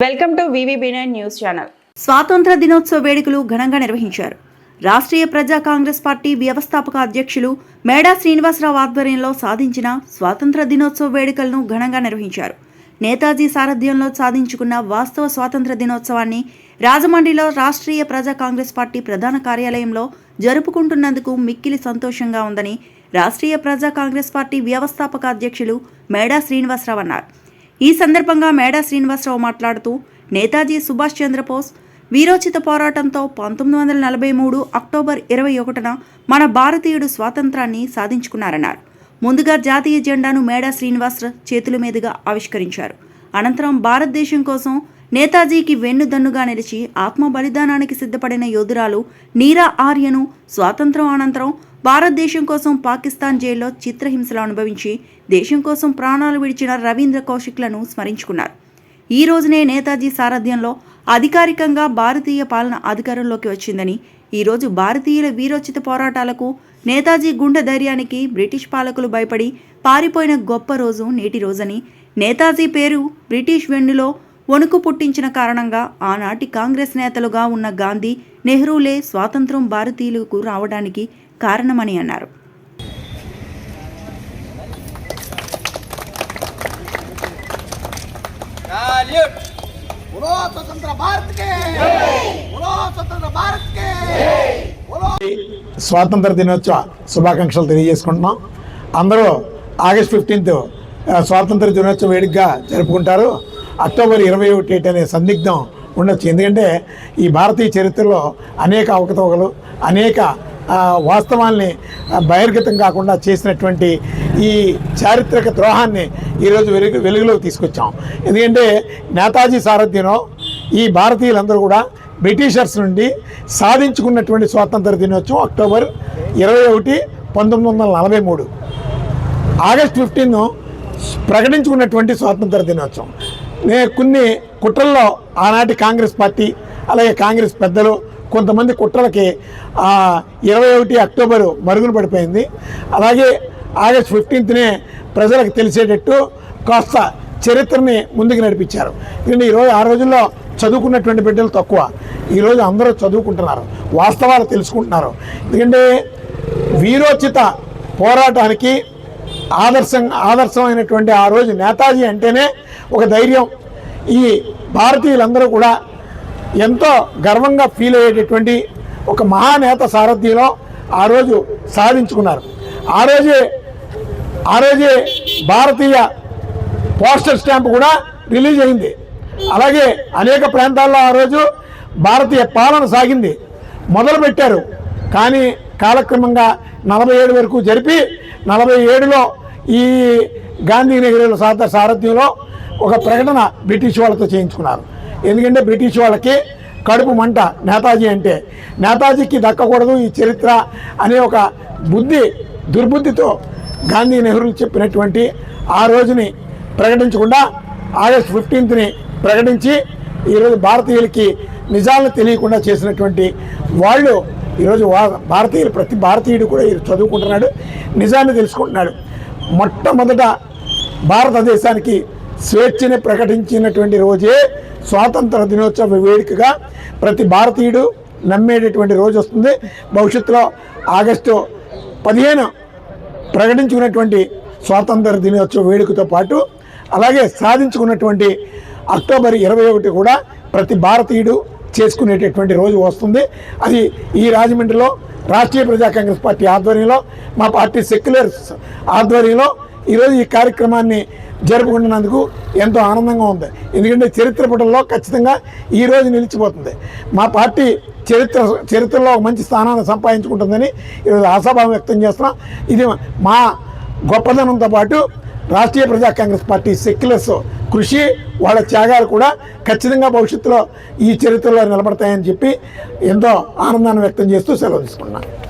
Welcome to V V B nine news channel. స్వాతంత్ర దినోత్సవ వేడుకలు ఘనంగా నిర్వహించారు. రాష్ట్రీయ ప్రజా కాంగ్రెస్ పార్టీ వ్యవస్థాపక అధ్యక్షులు మేడా శ్రీనివాసరావు ఆధ్వర్యంలో సాధించిన స్వాతంత్ర దినోత్సవ వేడుకలను ఘనంగా నిర్వహించారు. నేతాజీ సారథ్యంలో సాధించుకున్న వాస్తవ స్వాతంత్ర దినోత్సవాన్ని రాజమండ్రిలో రాష్ట్రీయ ప్రజా కాంగ్రెస్ పార్టీ ప్రధాన కార్యాలయంలో జరుపుకుంటున్నందుకు మిక్కిలి సంతోషంగా ఉందని రాష్ట్రీయ ప్రజా కాంగ్రెస్ పార్టీ వ్యవస్థాపక అధ్యక్షులు మేడా శ్రీనివాసరావు అన్నారు. ఈ సందర్భంగా మేడా శ్రీనివాసరావు మాట్లాడుతూ నేతాజీ సుభాష్ చంద్రబోస్ వీరోచిత పోరాటంతో పంతొమ్మిది వందల నలభై మూడు అక్టోబర్ ఇరవై ఒకటిన మన భారతీయుడు స్వాతంత్రాన్ని సాధించుకున్నారన్నారు. ముందుగా జాతీయ జెండాను మేడా శ్రీనివాస్ చేతుల మీదుగా ఆవిష్కరించారు. అనంతరం భారతదేశం కోసం నేతాజీకి వెన్నుదన్నుగా నిలిచి ఆత్మ బలిదానానికి సిద్ధపడిన యోధురాలు నీరా ఆర్యను స్వాతంత్రం అనంతరం భారతదేశం కోసం పాకిస్తాన్ జైల్లో చిత్రహింసలు అనుభవించి దేశం కోసం ప్రాణాలు విడిచిన రవీంద్ర కౌశిక్లను స్మరించుకున్నారు. ఈ రోజునే నేతాజీ సారథ్యంలో అధికారికంగా భారతీయ పాలన అధికారంలోకి వచ్చిందని ఈరోజు భారతీయుల వీరోచిత పోరాటాలకు నేతాజీ గుండె ధైర్యానికి బ్రిటిష్ పాలకులు భయపడి పారిపోయిన గొప్ప రోజు నేటి రోజని. నేతాజీ పేరు బ్రిటిష్ వెన్నులో వణుకు పుట్టించిన కారణంగా ఆనాటి కాంగ్రెస్ నేతలుగా ఉన్న గాంధీ నెహ్రూలే స్వాతంత్రం భారతీయులకు రావడానికి కారణమని అన్నారు. बोलो स्वतंत्र भारत के बोलो स्वतंत्र भारत के बोलो స్వాతంత్ర దినోత్సవ శుభాకాంక్షలు తెలియజేసుకుంటున్నాం అందరూ ఆగస్ట్ ఫిఫ్టీన్త్ స్వాతంత్ర దినోత్సవ వేడుకగా జరుపుకుంటారు అక్టోబర్ ఇరవై ఒకటి అనే సందిగ్ధం ఉండొచ్చు ఎందుకంటే ఈ భారతీయ చరిత్రలో అనేక అవకతవకలు అనేక ఆ, వాస్తవాల్ని ఆ, బహిర్గతం కాకుండా చేసినటువంటి ఈ చారిత్రక ద్రోహాన్ని ఈరోజు వెలుగు వెలుగులోకి తీసుకొచ్చాం. ఎందుకంటే నేతాజీ సారథ్యంలో ఈ భారతీయులందరూ కూడా బ్రిటిషర్స్ నుండి సాధించుకున్నటువంటి స్వాతంత్ర దినోత్సవం అక్టోబర్ ఇరవై ఒకటి పంతొమ్మిది వందల నలభై మూడు. ఆగస్ట్ ఫిఫ్టీన్ ప్రకటించుకున్నటువంటి స్వాతంత్ర దినోత్సవం. నేను కొన్ని కుట్రల్లో ఆనాటి కాంగ్రెస్ పార్టీ అలాగే కాంగ్రెస్ పెద్దలు కొంతమంది కుట్రలకి ఇరవై ఒకటి అక్టోబరు మరుగున పడిపోయింది. అలాగే ఆగస్ట్ ఫిఫ్టీన్త్నే ప్రజలకు తెలిసేటట్టు కాస్త చరిత్రని ముందుకు నడిపించారు. ఎందుకంటే ఈరోజు ఆ రోజుల్లో చదువుకున్నటువంటి బిడ్డలు తక్కువ. ఈరోజు అందరూ చదువుకుంటున్నారు. వాస్తవాలు తెలుసుకుంటున్నారు. ఎందుకంటే వీరోచిత పోరాటానికి ఆదర్శం ఆదర్శమైనటువంటి ఆ రోజు నేతాజీ అంటేనే ఒక ధైర్యం. ఈ భారతీయులందరూ కూడా ఎంతో గర్వంగా ఫీల్ అయ్యేటటువంటి ఒక మహానేత సారథ్యంలో ఆ రోజు సాధించుకున్నారు. ఆ రోజే ఆ రోజే భారతీయ పోస్టల్ స్టాంప్ కూడా రిలీజ్ అయింది. అలాగే అనేక ప్రాంతాల్లో ఆ రోజు భారతీయ పాలన సాగింది. మొదలు పెట్టారు. కానీ కాలక్రమంగా నలభై ఏడు వరకు జరిపి నలభై ఏడులో ఈ గాంధీ నెహ్రూల సాత సారథ్యంలో ఒక ప్రకటన బ్రిటిష్ వాళ్ళతో చేయించుకున్నారు. ఎందుకంటే బ్రిటిష్ వాళ్ళకి కడుపు మంట నేతాజీ అంటే నేతాజీకి దక్కకూడదు ఈ చరిత్ర అనే ఒక బుద్ధి దుర్బుద్ధితో గాంధీ నెహ్రూ చెప్పినటువంటి ఆ రోజుని ప్రకటించకుండా ఆగస్ట్ ఫిఫ్టీన్త్ని ప్రకటించి ఈరోజు భారతీయులకి నిజాలను తెలియకుండా చేసినటువంటి వాళ్ళు ఈరోజు భారతీయులు ప్రతి భారతీయుడు కూడా చదువుకుంటున్నాడు నిజాన్ని తెలుసుకుంటున్నాడు. మొట్టమొదట భారతదేశానికి స్వేచ్ఛని ప్రకటించినటువంటి రోజే స్వాతంత్ర దినోత్సవ వేడుకగా ప్రతి భారతీయుడు నమ్మేటటువంటి రోజు వస్తుంది. భవిష్యత్తులో ఆగస్టు పదిహేను ప్రకటించుకున్నటువంటి స్వాతంత్ర దినోత్సవ వేడుకతో పాటు అలాగే సాధించుకున్నటువంటి అక్టోబర్ ఇరవై ఒకటి కూడా ప్రతి భారతీయుడు చేసుకునేటటువంటి రోజు వస్తుంది. అది ఈ రాజమండ్రిలో రాష్ట్రీయ ప్రజా కాంగ్రెస్ పార్టీ ఆధ్వర్యంలో మా పార్టీ సెక్యులర్స్ ఆధ్వర్యంలో ఈరోజు ఈ కార్యక్రమాన్ని జరుపుకుంటున్నందుకు ఎంతో ఆనందంగా ఉంది. ఎందుకంటే చరిత్ర పుటల్లో ఖచ్చితంగా ఈరోజు నిలిచిపోతుంది. మా పార్టీ చరిత్ర చరిత్రలో ఒక మంచి స్థానాన్ని సంపాదించుకుంటుందని ఈరోజు ఆశాభావం వ్యక్తం చేస్తున్నాం. ఇది మా గొప్పదనంతో పాటు రాష్ట్రీయ ప్రజా కాంగ్రెస్ పార్టీ సెక్యులర్స్ కృషి వాళ్ళ త్యాగాలు కూడా ఖచ్చితంగా భవిష్యత్తులో ఈ చరిత్రలో నిలబడతాయని చెప్పి ఎంతో ఆనందాన్ని వ్యక్తం చేస్తూ సెలవు తీసుకున్నాను